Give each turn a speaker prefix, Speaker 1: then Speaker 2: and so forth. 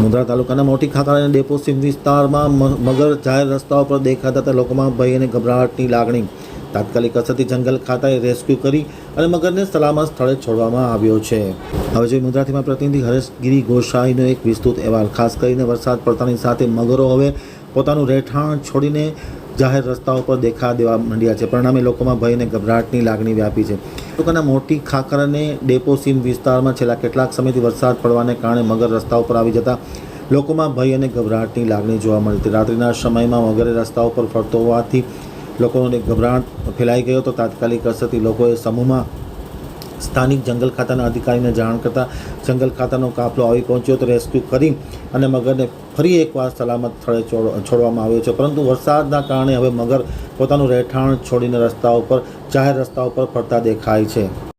Speaker 1: મુંદ્રા તાલુકાના મોટી ખાતા ડેપો સીમ વિસ્તારમાં મગર જાહેર રસ્તાઓ પર દેખાતા હતા. લોકોમાં ભય અને ગભરાટની લાગણી. તાત્કાલિક અસરથી જંગલ ખાતાએ રેસ્ક્યુ કરી અને મગરને સલામત સ્થળે છોડવામાં આવ્યો છે. હવે જોઈએ મુંદ્રાથીમાં પ્રતિનિધિ હરેશગીરી ગોસાઈનો એક વિસ્તૃત અહેવાલ. ખાસ કરીને વરસાદ પડતાની સાથે મગરો હવે પોતાનું રહેઠાણ છોડીને જાહેર રસ્તાઓ પર દેખા દેવા માંડ્યા છે. પરિણામે લોકોમાં ભય અને ગભરાટની લાગણી વ્યાપી છે. લોકોના મોટી ખાખર અને ડેપો સીમ વિસ્તારમાં છેલ્લા કેટલાક સમયથી વરસાદ પડવાને કારણે મગર રસ્તાઓ પર આવી જતા લોકોમાં ભય અને ગભરાટની લાગણી જોવા મળી હતી. રાત્રિના સમયમાં મગરે રસ્તાઓ પર ફરતો હોવાથી લોકોને ગભરાટ ફેલાઈ ગયો તો તાત્કાલિક અસરથી લોકોએ સમૂહમાં સ્થાનિક જંગલ ખાતાના અધિકારીને જાણ કરતાં જંગલ ખાતાનો કાફલો આવી પહોંચ્યો તો રેસ્ક્યુ કરી અને મગરને ફરી એકવાર સલામત સ્થળે છોડ- છોડવામાં આવ્યો છે. પરંતુ વરસાદના કારણે હવે મગર પોતાનું રહેઠાણ છોડીને રસ્તા ઉપર જાહેર રસ્તાઓ પર ફરતા દેખાય છે.